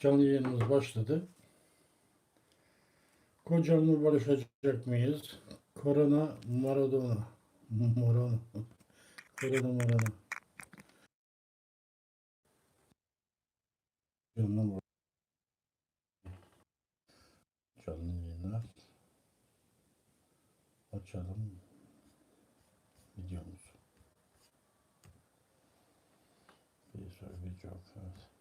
Canlı yayınımız başladı. Kocamla barışacak mıyız? Korona Maradona. Morona. Korona Maradona. Canlı Canlı yayınlar. Açalım videomuzu. Bir soru cevap. Evet.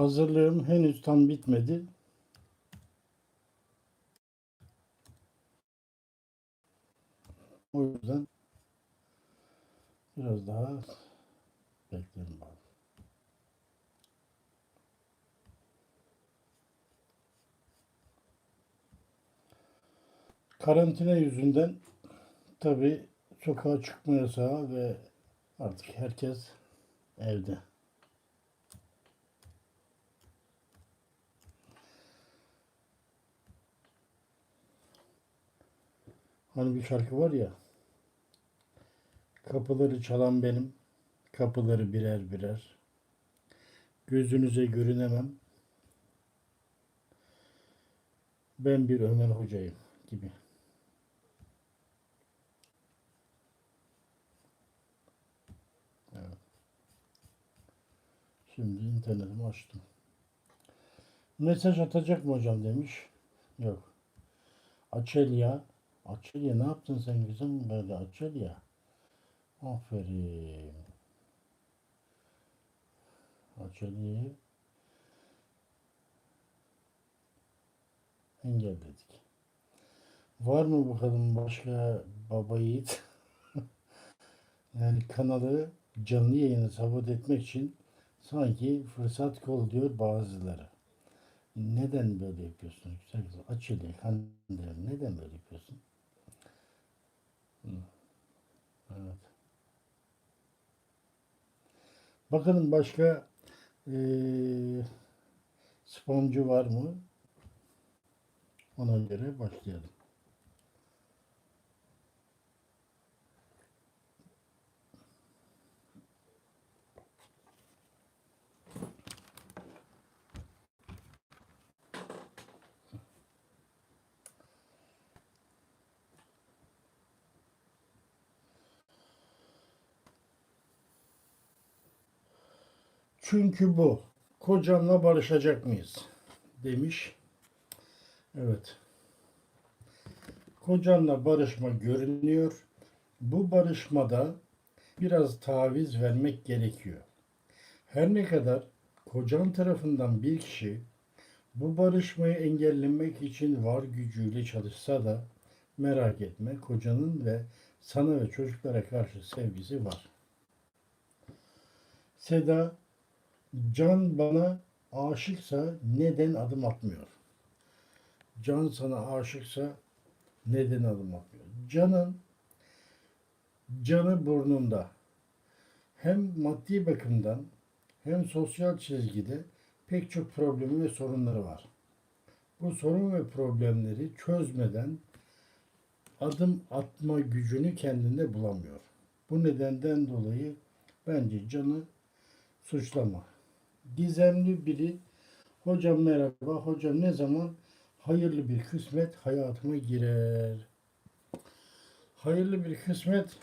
Hazırlığım henüz tam bitmedi. O yüzden biraz daha beklerim lazım. Karantina yüzünden tabi sokağa çıkma yasağı ve artık herkes evde. Hani bir şarkı var ya. Kapıları çalan benim. Kapıları birer birer. Gözünüze görünemem. Ben bir Ömer hocayım gibi. Evet. Şimdi internetimi açtım. Mesaj atacak mı hocam demiş. Yok. Açelya. Açelya ne yaptın sen kızım böyle Açelya? Aferin. Açelya'yı engelledik. Var mı bakalım başka baba yiğit? yani kanalı canlı yayını sabot etmek için sanki fırsat kolluyor bazıları. Neden böyle yapıyorsun? Güzel kızım. Kandil. Neden böyle yapıyorsun? Evet. Bakalım başka eee spamcı var mı? Ona göre başlayalım. Çünkü bu. Kocamla barışacak mıyız? Demiş. Evet. Kocamla barışma görünüyor. Bu barışmada biraz taviz vermek gerekiyor. Her ne kadar kocan tarafından bir kişi bu barışmayı engellemek için var gücüyle çalışsa da merak etme kocanın ve sana ve çocuklara karşı sevgisi var. Seda Can bana aşıksa neden adım atmıyor? Can sana aşıksa neden adım atmıyor? Canın canı burnunda. Hem maddi bakımdan hem sosyal çizgide pek çok problemi ve sorunları var. Bu sorun ve problemleri çözmeden adım atma gücünü kendinde bulamıyor. Bu nedenden dolayı bence canı suçlama. Gizemli biri hocam merhaba hocam ne zaman hayırlı bir kısmet hayatıma girer. Hayırlı bir kısmet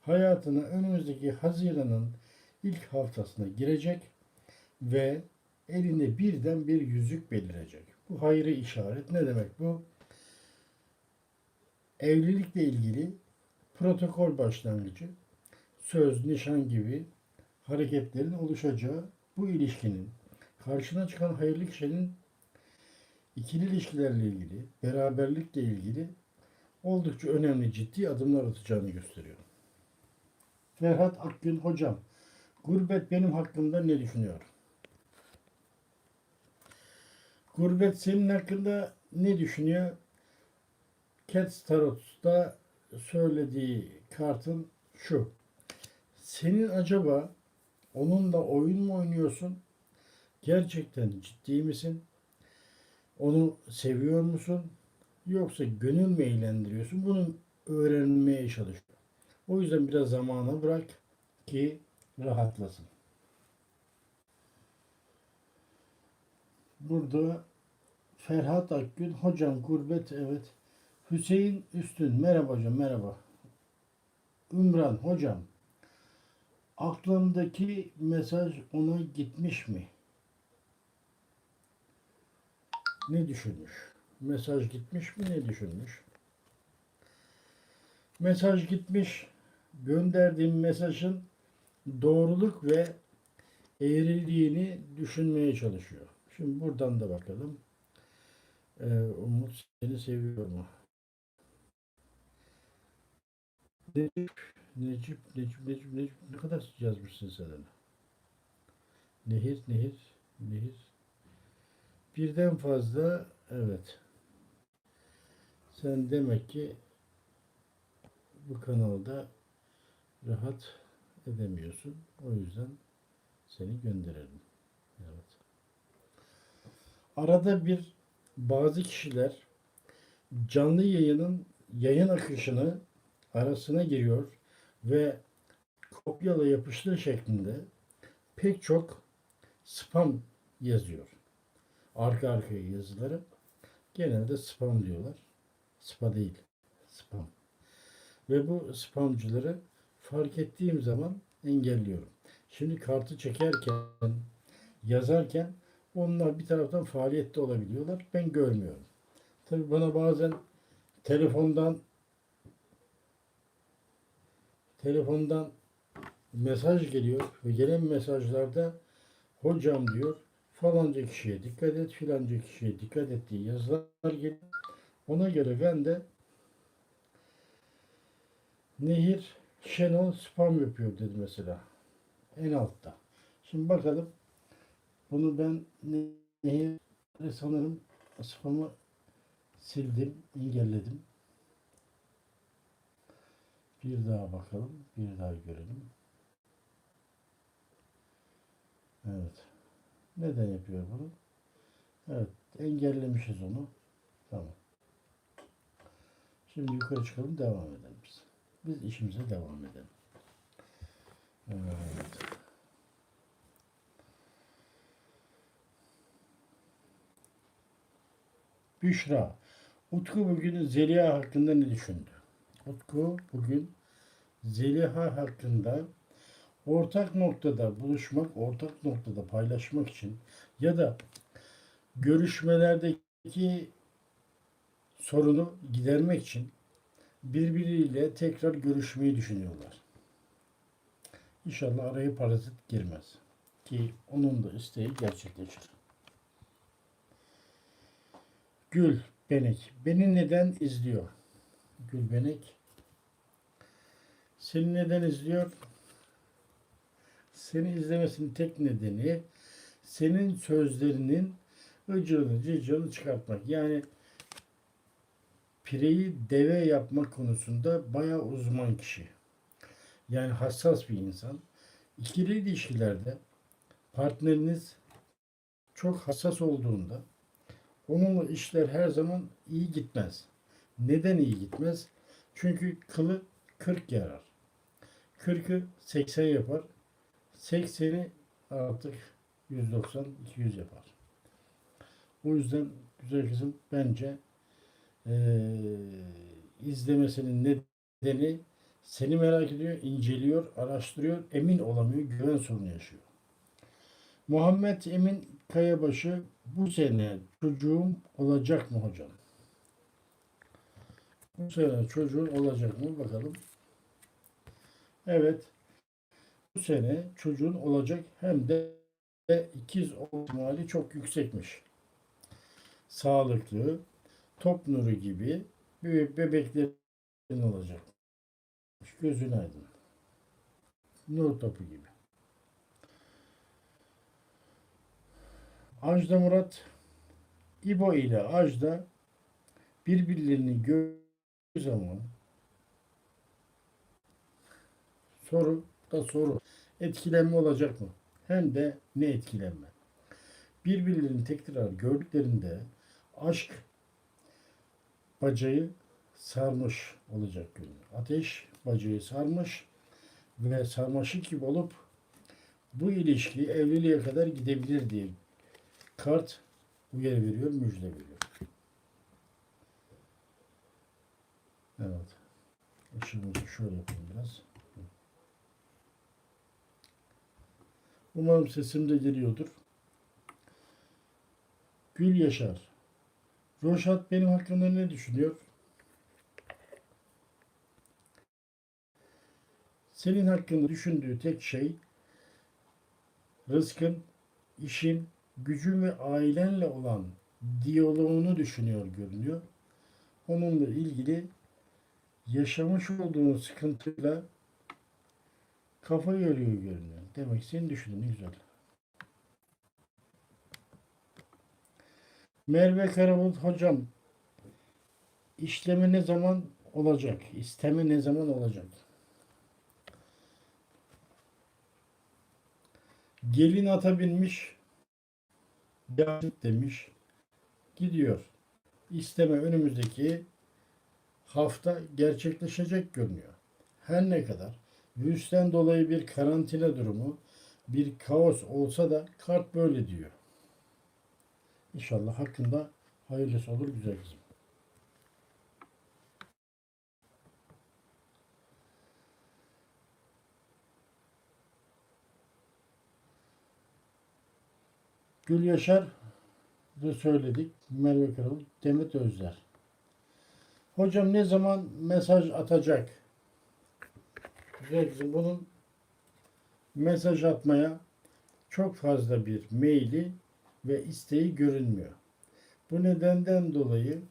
hayatına önümüzdeki Haziran'ın ilk haftasına girecek ve elinde birden bir yüzük belirecek. Bu hayırı işaret. Ne demek bu? Evlilikle ilgili protokol başlangıcı, söz, nişan gibi hareketlerin oluşacağı bu ilişkinin karşına çıkan hayırlı kişinin ikili ilişkilerle ilgili, beraberlikle ilgili oldukça önemli ciddi adımlar atacağını gösteriyor. Ferhat Akgün hocam, gurbet benim hakkımda ne düşünüyor? Gurbet senin hakkında ne düşünüyor? Cats Tarot'ta söylediği kartın şu. Senin acaba onunla oyun mu oynuyorsun? Gerçekten ciddi misin? Onu seviyor musun? Yoksa gönül mü eğlendiriyorsun? Bunu öğrenmeye çalış. O yüzden biraz zamana bırak ki rahatlasın. Burada Ferhat Akgün hocam gurbet evet. Hüseyin Üstün merhaba hocam merhaba. Ümran hocam aklımdaki mesaj ona gitmiş mi? Ne düşünmüş? Mesaj gitmiş mi ne düşünmüş? Mesaj gitmiş. Gönderdiğim mesajın doğruluk ve eğriliğini düşünmeye çalışıyor. Şimdi buradan da bakalım. Ee, Umut seni seviyor mu? Necip, Necip, Necip, Necip, Necip ne kadar yazmışsın sen onu? Nehir, nehir, nehir. Birden fazla, evet. Sen demek ki bu kanalda rahat edemiyorsun. O yüzden seni gönderelim. Evet. Arada bir bazı kişiler canlı yayının yayın akışını arasına giriyor ve kopyala yapıştır şeklinde pek çok spam yazıyor. Arka arkaya yazıları genelde spam diyorlar. Spa değil. Spam. Ve bu spamcıları fark ettiğim zaman engelliyorum. Şimdi kartı çekerken, yazarken onlar bir taraftan faaliyette olabiliyorlar. Ben görmüyorum. Tabii bana bazen telefondan telefondan mesaj geliyor ve gelen mesajlarda hocam diyor falanca kişiye dikkat et filanca kişiye dikkat et diye yazılar geliyor. Ona göre ben de Nehir Şenol spam yapıyor dedi mesela. En altta. Şimdi bakalım. Bunu ben Nehir sanırım spamı sildim, engelledim. Bir daha bakalım. Bir daha görelim. Evet. Neden yapıyor bunu? Evet. Engellemişiz onu. Tamam. Şimdi yukarı çıkalım. Devam edelim biz. Biz işimize devam edelim. Evet. Büşra. Utku bugün Zeliha hakkında ne düşündü? Utku bugün Zeliha hakkında ortak noktada buluşmak, ortak noktada paylaşmak için ya da görüşmelerdeki sorunu gidermek için birbiriyle tekrar görüşmeyi düşünüyorlar. İnşallah araya parazit girmez. Ki onun da isteği gerçekleşir. Gül Benek. Beni neden izliyor? Gül Benek. Seni neden izliyor? Seni izlemesinin tek nedeni senin sözlerinin ıcığını cıcığını çıkartmak. Yani pireyi deve yapmak konusunda bayağı uzman kişi. Yani hassas bir insan. İkili ilişkilerde partneriniz çok hassas olduğunda onunla işler her zaman iyi gitmez. Neden iyi gitmez? Çünkü kılı 40 yarar. 40'ı 80 yapar. 80'i artık 190 200 yapar. O yüzden güzel kızım bence eee izlemesinin nedeni seni merak ediyor, inceliyor, araştırıyor, emin olamıyor, güven sorunu yaşıyor. Muhammed Emin Kayabaşı bu sene çocuğum olacak mı hocam? Bu sene çocuğun olacak mı bakalım. Evet. Bu sene çocuğun olacak hem de ikiz ihtimali çok yüksekmiş. Sağlıklı, top nuru gibi bebeklerin olacak. Gözün aydın. Nur topu gibi. Ajda Murat İbo ile Ajda birbirlerini gördüğü zaman soru da soru. Etkilenme olacak mı? Hem de ne etkilenme? Birbirlerini tekrar gördüklerinde aşk bacayı sarmış olacak görünüyor. Ateş bacayı sarmış ve sarmaşık gibi olup bu ilişki evliliğe kadar gidebilir diye kart uyarı veriyor, müjde veriyor. Evet. Işığımızı şöyle yapayım biraz. Umarım sesim de geliyordur. Gül Yaşar. Roşat benim hakkında ne düşünüyor? Senin hakkında düşündüğü tek şey rızkın, işin, gücün ve ailenle olan diyaloğunu düşünüyor görünüyor. Onunla ilgili yaşamış olduğun sıkıntıyla kafa yoruyor görünüyor. Demek ki senin düşündüğün güzel. Merve Karabulut hocam işlemi ne zaman olacak? İsteme ne zaman olacak? Gelin ata binmiş Yazık demiş. Gidiyor. İsteme önümüzdeki hafta gerçekleşecek görünüyor. Her ne kadar virüsten dolayı bir karantina durumu, bir kaos olsa da kart böyle diyor. İnşallah hakkında hayırlısı olur güzel kızım. Gül Yaşar da söyledik. Merve Karalı, Demet Özler. Hocam ne zaman mesaj atacak? Kızım bunun mesaj atmaya çok fazla bir maili ve isteği görünmüyor. Bu nedenden dolayı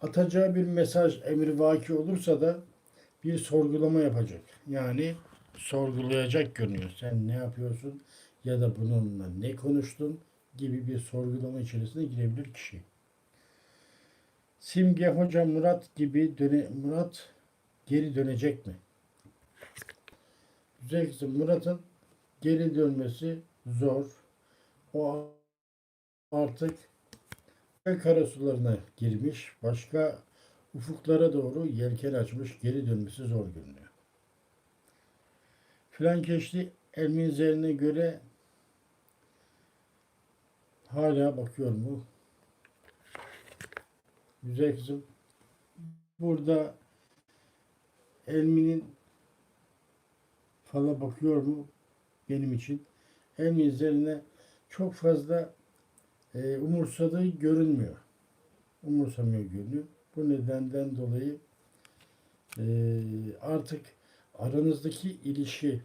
atacağı bir mesaj emri vaki olursa da bir sorgulama yapacak. Yani sorgulayacak görünüyor. Sen ne yapıyorsun ya da bununla ne konuştun gibi bir sorgulama içerisine girebilir kişi. Simge Hoca Murat gibi döne, Murat geri dönecek mi? Güzel kızım Murat'ın geri dönmesi zor. O artık karasularına girmiş. Başka ufuklara doğru yelken açmış. Geri dönmesi zor görünüyor. Flankeşli elminzerine göre hala bakıyor mu? Güzel kızım. Burada Elmi'nin fala bakıyor mu? Benim için. Elmi üzerine çok fazla e, umursadığı görünmüyor. Umursamıyor görünüyor. Bu nedenden dolayı e, artık aranızdaki ilişki,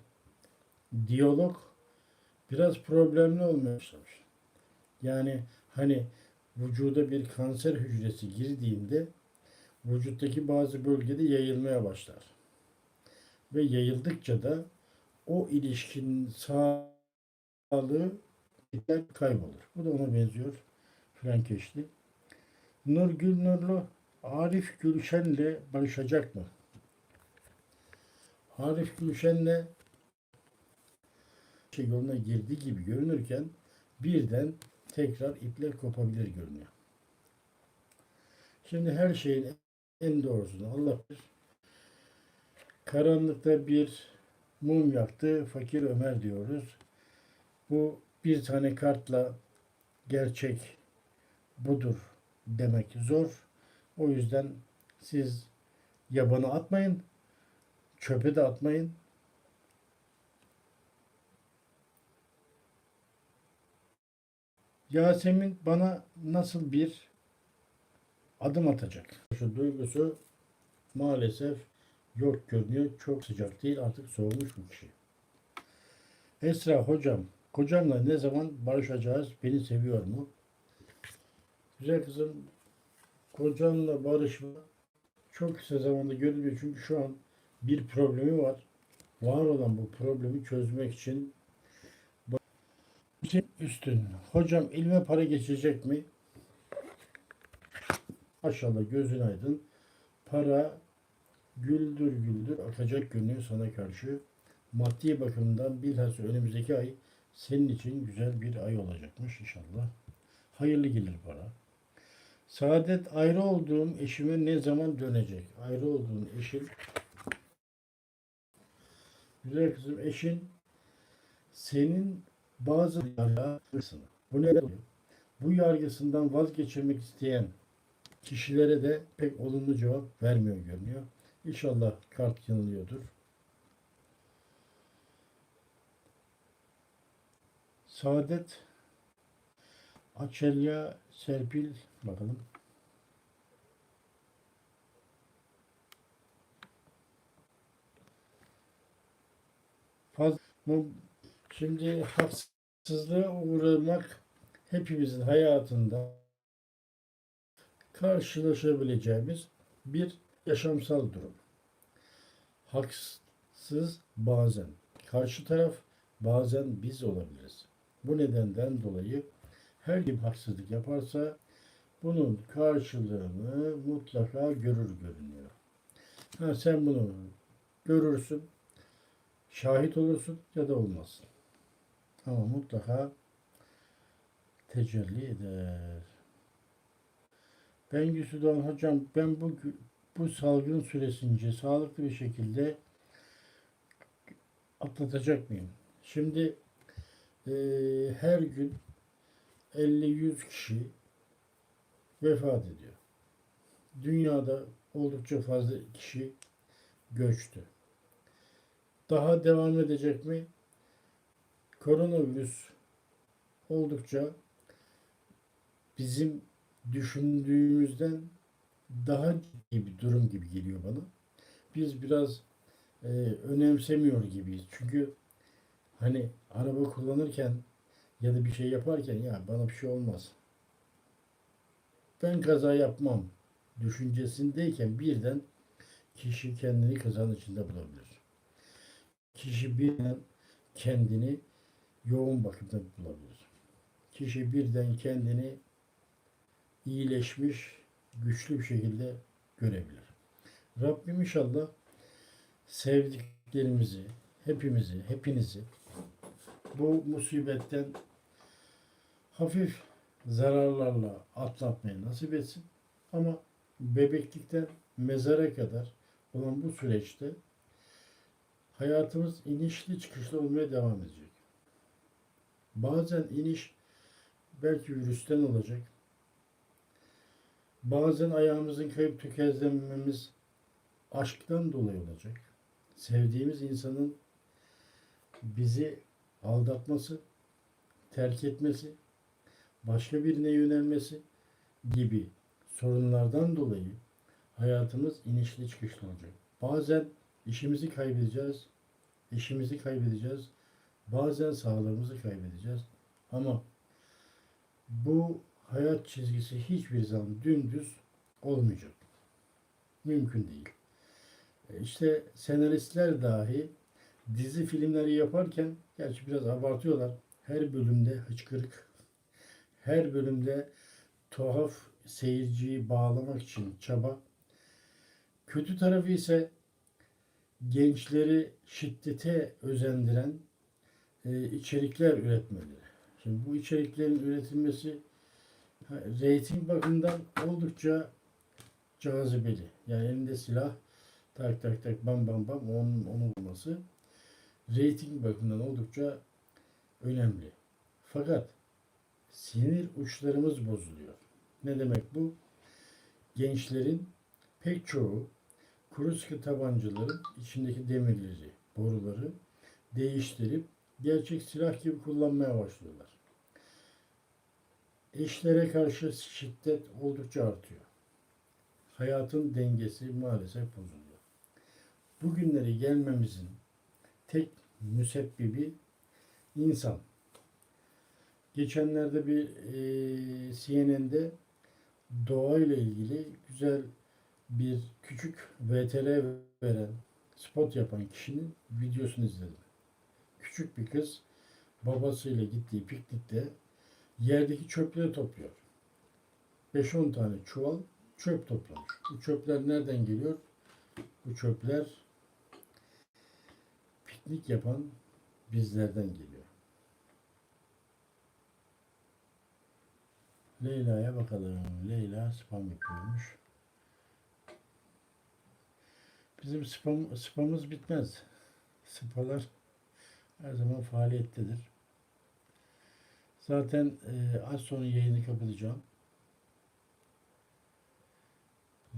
diyalog biraz problemli olmaya başlamış. Yani hani vücuda bir kanser hücresi girdiğinde vücuttaki bazı bölgede yayılmaya başlar. Ve yayıldıkça da o ilişkinin sağlığı kaybolur. Bu da ona benziyor. Frankeşli. Nurgül Nurlu Arif Gülşen'le barışacak mı? Arif Gülşen'le şey yoluna girdiği gibi görünürken birden tekrar ipler kopabilir görünüyor. Şimdi her şeyin en doğrusunu Allah bilir. Karanlıkta bir mum yaktı fakir Ömer diyoruz. Bu bir tane kartla gerçek budur demek zor. O yüzden siz yabana atmayın, çöpe de atmayın. Yasemin bana nasıl bir adım atacak? Şu duygusu maalesef yok görünüyor. Çok sıcak değil artık soğumuş bu kişi. Esra hocam, kocamla ne zaman barışacağız? Beni seviyor mu? Güzel kızım, kocanla barışma çok kısa zamanda görülüyor. Çünkü şu an bir problemi var. Var olan bu problemi çözmek için Hüseyin Üstün. Hocam ilme para geçecek mi? Maşallah gözün aydın. Para güldür güldür akacak görünüyor sana karşı. Maddi bakımdan bilhassa önümüzdeki ay senin için güzel bir ay olacakmış inşallah. Hayırlı gelir para. Saadet ayrı olduğum eşime ne zaman dönecek? Ayrı olduğun eşin Güzel kızım eşin senin bazı yargısını bu oluyor? Bu yargısından vazgeçirmek isteyen kişilere de pek olumlu cevap vermiyor görünüyor. İnşallah kart yanılıyordur. Saadet Açelya Serpil bakalım. Faz, şimdi haksızlığa uğramak hepimizin hayatında karşılaşabileceğimiz bir yaşamsal durum. Haksız bazen karşı taraf bazen biz olabiliriz. Bu nedenden dolayı her kim haksızlık yaparsa bunun karşılığını mutlaka görür görünüyor. Ha, sen bunu görürsün, şahit olursun ya da olmazsın. Ama mutlaka tecelli eder. Ben Doğan hocam ben bu bu salgın süresince sağlıklı bir şekilde atlatacak mıyım? Şimdi eee, her gün 50-100 kişi vefat ediyor. Dünyada oldukça fazla kişi göçtü. Daha devam edecek mi? Koronavirüs oldukça bizim düşündüğümüzden daha ciddi bir durum gibi geliyor bana. Biz biraz e, önemsemiyor gibiyiz. Çünkü hani araba kullanırken ya da bir şey yaparken ya bana bir şey olmaz. Ben kaza yapmam düşüncesindeyken birden kişi kendini kazanın içinde bulabilir. Kişi birden kendini yoğun bakımda bulabilir. Kişi birden kendini iyileşmiş, güçlü bir şekilde görebilir. Rabbim inşallah sevdiklerimizi, hepimizi, hepinizi bu musibetten hafif zararlarla atlatmayı nasip etsin. Ama bebeklikten mezara kadar olan bu süreçte hayatımız inişli çıkışlı olmaya devam edecek. Bazen iniş belki virüsten olacak. Bazen ayağımızın kayıp tökezlememiz aşktan dolayı olacak. Sevdiğimiz insanın bizi aldatması, terk etmesi, başka birine yönelmesi gibi sorunlardan dolayı hayatımız inişli çıkışlı olacak. Bazen işimizi kaybedeceğiz, işimizi kaybedeceğiz, bazen sağlığımızı kaybedeceğiz. Ama bu hayat çizgisi hiçbir zaman dümdüz olmayacak. Mümkün değil. E İşte senaristler dahi dizi filmleri yaparken gerçi biraz abartıyorlar. Her bölümde hıçkırık, her bölümde tuhaf seyirciyi bağlamak için çaba. Kötü tarafı ise gençleri şiddete özendiren e, içerikler üretmeleri. Şimdi bu içeriklerin üretilmesi reyting bakımından oldukça cazibeli. Yani elinde silah tak tak tak bam bam bam onun, onun olması reyting bakımından oldukça önemli. Fakat sinir uçlarımız bozuluyor. Ne demek bu? Gençlerin pek çoğu kuru sıkı tabancaların içindeki demirleri, boruları değiştirip gerçek silah gibi kullanmaya başlıyorlar. Eşlere karşı şiddet oldukça artıyor. Hayatın dengesi maalesef bozuluyor. Bugünlere gelmemizin tek müsebbibi insan. Geçenlerde bir e, CNN'de doğayla ilgili güzel bir küçük VTR veren, spot yapan kişinin videosunu izledim. Küçük bir kız babasıyla gittiği piknikte yerdeki çöpleri topluyor. 5-10 tane çuval çöp toplamış. Bu çöpler nereden geliyor? Bu çöpler piknik yapan bizlerden geliyor. Leyla'ya bakalım. Leyla spam yapıyormuş. Bizim spam, spamımız bitmez. Spalar her zaman faaliyettedir. Zaten e, az sonra yayını kapatacağım.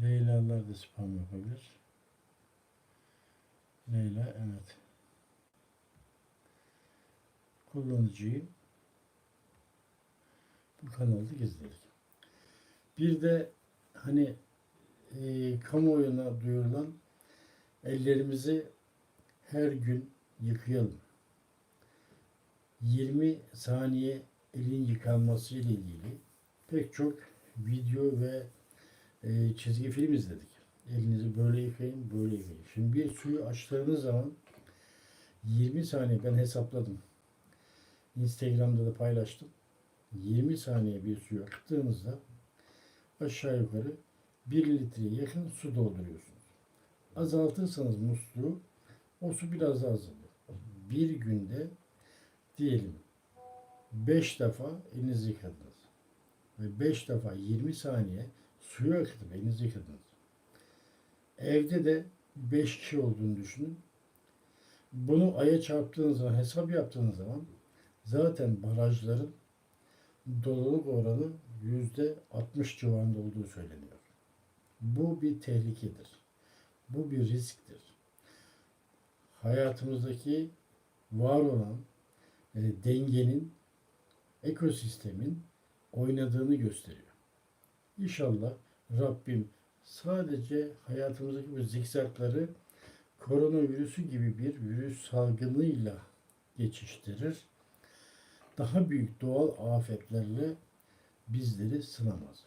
Leyla'lar da spam yapabilir. Leyla evet. Kullanıcıyı bu kanalda gizledik. Bir de hani e, kamuoyuna duyurulan ellerimizi her gün yıkayalım. 20 saniye elin yıkanması ile ilgili pek çok video ve e, çizgi film izledik. Elinizi böyle yıkayın, böyle yıkayın. Şimdi bir suyu açtığınız zaman 20 saniye ben hesapladım. Instagram'da da paylaştım. 20 saniye bir suyu akıttığınızda aşağı yukarı 1 litreye yakın su dolduruyorsunuz. Azaltırsanız musluğu o su biraz daha azalır. Bir günde diyelim 5 defa elinizi yıkadınız. Ve 5 defa 20 saniye suyu akıtıp elinizi yıkadınız. Evde de 5 kişi olduğunu düşünün. Bunu aya çarptığınız zaman, hesap yaptığınız zaman zaten barajların doluluk oranı yüzde 60 civarında olduğu söyleniyor. Bu bir tehlikedir. Bu bir risktir. Hayatımızdaki var olan e, dengenin, ekosistemin oynadığını gösteriyor. İnşallah Rabbim sadece hayatımızdaki bu zikzakları koronavirüsü gibi bir virüs salgınıyla geçiştirir. Daha büyük doğal afetlerle bizleri sınamaz.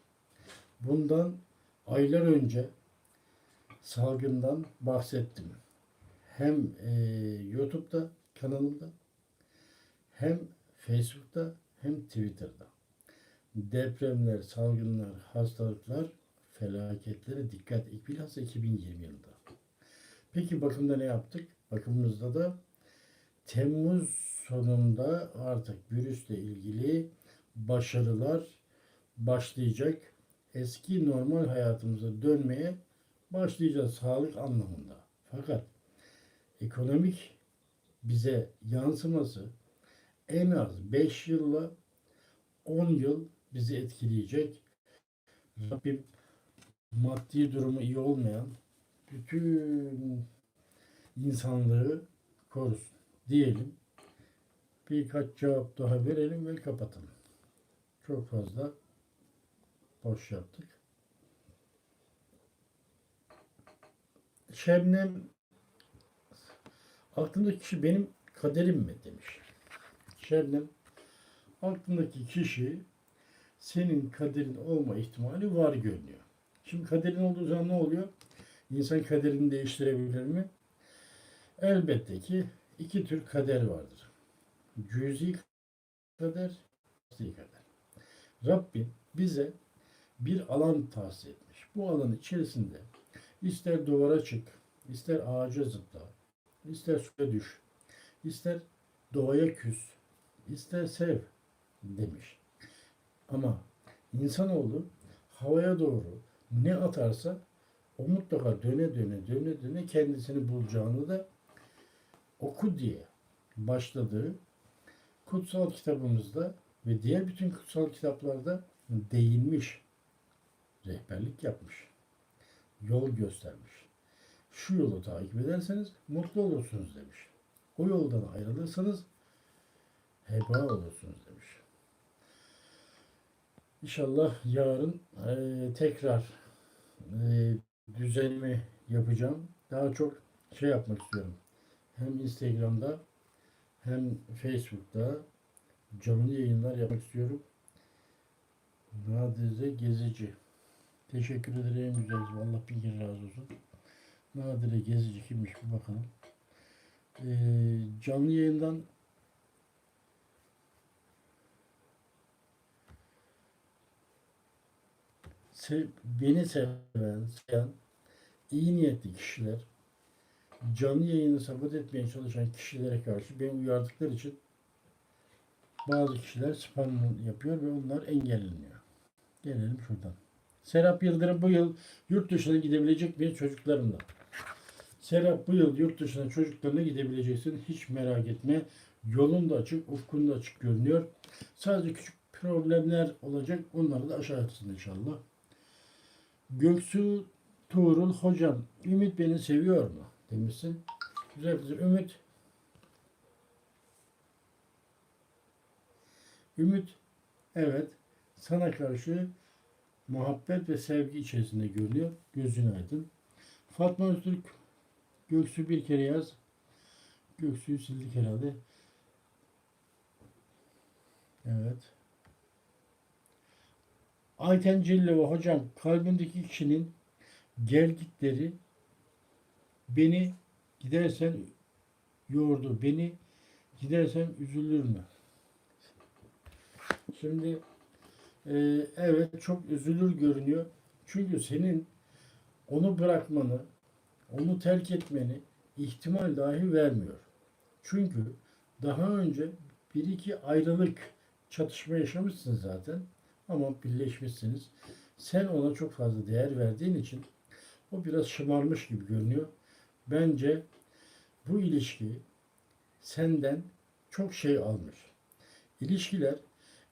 Bundan aylar önce salgından bahsettim. Hem e, YouTube'da kanalımda hem Facebook'ta hem Twitter'da. Depremler, salgınlar, hastalıklar, felaketlere dikkat. Bilhassa 2020 yılında. Peki bakımda ne yaptık? Bakımımızda da Temmuz sonunda artık virüsle ilgili başarılar başlayacak. Eski normal hayatımıza dönmeye başlayacağız sağlık anlamında. Fakat ekonomik bize yansıması en az 5 yılla 10 yıl bizi etkileyecek. Rabbim maddi durumu iyi olmayan bütün insanlığı korusun diyelim. Birkaç cevap daha verelim ve kapatalım. Çok fazla boş yaptık. Şebnem aklımdaki kişi benim kaderim mi demiş. Şebnem aklındaki kişi senin kaderin olma ihtimali var görünüyor. Şimdi kaderin olduğu zaman ne oluyor? İnsan kaderini değiştirebilir mi? Elbette ki iki tür kader vardır. Cüzi kader, asli kader. Rabbim bize bir alan tahsis etmiş. Bu alan içerisinde ister duvara çık, ister ağaca zıpla, ister suya düş, ister doğaya küs, ister sev demiş. Ama insanoğlu havaya doğru ne atarsa o mutlaka döne döne döne döne kendisini bulacağını da oku diye başladığı kutsal kitabımızda ve diğer bütün kutsal kitaplarda değinmiş, rehberlik yapmış, yol göstermiş. Şu yolu takip ederseniz mutlu olursunuz demiş. O yoldan ayrılırsanız heba olursunuz demiş. İnşallah yarın e, tekrar e, düzenimi yapacağım. Daha çok şey yapmak istiyorum. Hem Instagram'da hem Facebook'ta canlı yayınlar yapmak istiyorum. Nadire Gezici. Teşekkür ederim güzel. Allah bin kere razı olsun. Nadire Gezici kimmiş bir bakalım. Ee, canlı yayından beni seven, seven, iyi niyetli kişiler, canlı yayını sabote etmeye çalışan kişilere karşı beni uyardıkları için bazı kişiler spam yapıyor ve onlar engelleniyor. Gelelim şuradan. Serap Yıldırım bu yıl yurt dışına gidebilecek mi çocuklarımla? Serap bu yıl yurt dışına çocuklarına gidebileceksin. Hiç merak etme. Yolun da açık, ufkun da açık görünüyor. Sadece küçük problemler olacak. Onları da aşarsın inşallah. Göksu Tuğrul hocam Ümit beni seviyor mu? Demişsin. Güzel kızım. Ümit Ümit evet sana karşı muhabbet ve sevgi içerisinde görünüyor. Gözün aydın. Fatma Öztürk Göksu bir kere yaz. Göksu'yu sildik herhalde. Evet. Ayten Cillova hocam kalbindeki kişinin gelgitleri beni gidersen yordu. Beni gidersen üzülür mü? Şimdi e, evet çok üzülür görünüyor. Çünkü senin onu bırakmanı, onu terk etmeni ihtimal dahi vermiyor. Çünkü daha önce bir iki ayrılık çatışma yaşamışsın zaten ama birleşmişsiniz. Sen ona çok fazla değer verdiğin için o biraz şımarmış gibi görünüyor. Bence bu ilişki senden çok şey almış. İlişkiler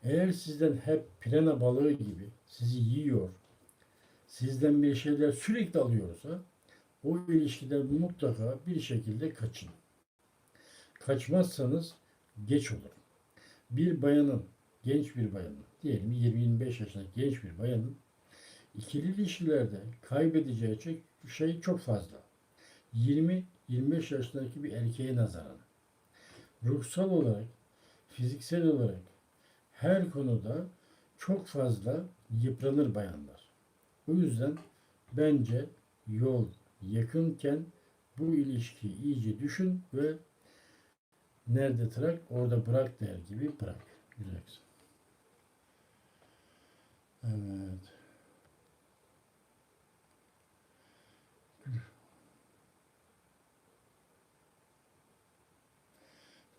eğer sizden hep pirana balığı gibi sizi yiyor, sizden bir şeyler sürekli alıyorsa o ilişkiden mutlaka bir şekilde kaçın. Kaçmazsanız geç olur. Bir bayanın, genç bir bayanın, diyelim 20-25 yaşındaki genç bir bayanın ikili ilişkilerde kaybedeceği şey- çok fazla. 20-25 yaşındaki bir erkeğe nazaran. Ruhsal olarak, fiziksel olarak her konuda çok fazla yıpranır bayanlar. O yüzden bence yol yakınken bu ilişkiyi iyice düşün ve nerede trak orada bırak der gibi bırak. Güzel. Evet.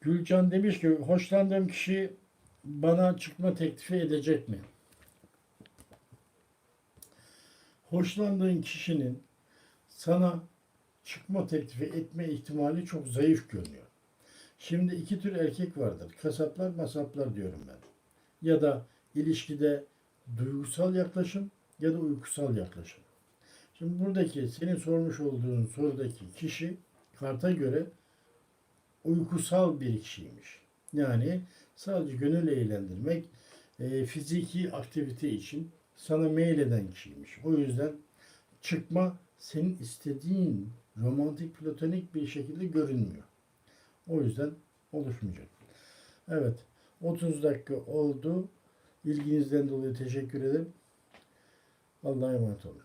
Gülcan demiş ki hoşlandığım kişi bana çıkma teklifi edecek mi? Hoşlandığın kişinin sana çıkma teklifi etme ihtimali çok zayıf görünüyor. Şimdi iki tür erkek vardır. Kasaplar, masaplar diyorum ben. Ya da ilişkide duygusal yaklaşım ya da uykusal yaklaşım. Şimdi buradaki senin sormuş olduğun sorudaki kişi karta göre uykusal bir kişiymiş. Yani sadece gönül eğlendirmek, e, fiziki aktivite için sana meyleden kişiymiş. O yüzden çıkma senin istediğin romantik platonik bir şekilde görünmüyor. O yüzden oluşmayacak. Evet. 30 dakika oldu. İlginizden dolayı teşekkür ederim. Allah'a emanet olun.